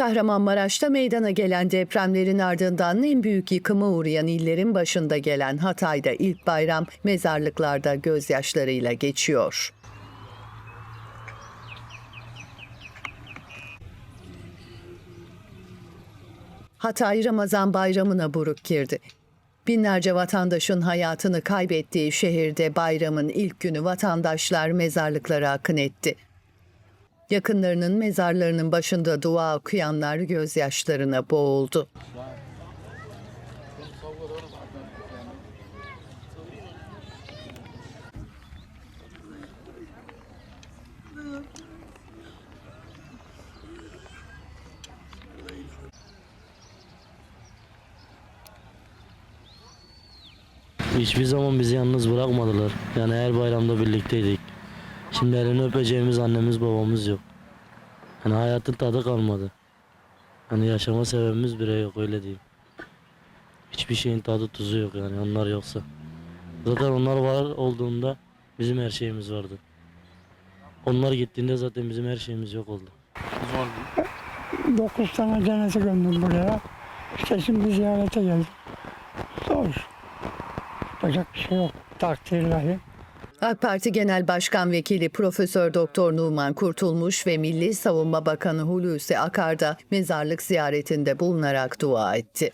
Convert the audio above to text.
Kahramanmaraş'ta meydana gelen depremlerin ardından en büyük yıkıma uğrayan illerin başında gelen Hatay'da ilk bayram mezarlıklarda gözyaşlarıyla geçiyor. Hatay Ramazan bayramına buruk girdi. Binlerce vatandaşın hayatını kaybettiği şehirde bayramın ilk günü vatandaşlar mezarlıklara akın etti. Yakınlarının mezarlarının başında dua okuyanlar gözyaşlarına boğuldu. Hiçbir zaman bizi yalnız bırakmadılar. Yani her bayramda birlikteydik. Şimdi elini öpeceğimiz annemiz babamız yok. Yani hayatın tadı kalmadı. Hani yaşama sebebimiz bile yok öyle diyeyim. Hiçbir şeyin tadı tuzu yok yani onlar yoksa. Zaten onlar var olduğunda bizim her şeyimiz vardı. Onlar gittiğinde zaten bizim her şeyimiz yok oldu. Dokuz tane cenaze gömdüm buraya. İşte şimdi ziyarete geldim. Zor. Yapacak bir şey yok. Takdir ilahi. AK Parti Genel Başkan Vekili Profesör Doktor Numan Kurtulmuş ve Milli Savunma Bakanı Hulusi Akar da mezarlık ziyaretinde bulunarak dua etti.